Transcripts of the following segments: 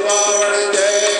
પાવન જય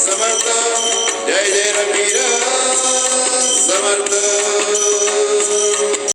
zamandan Leylerim biraz zamandan.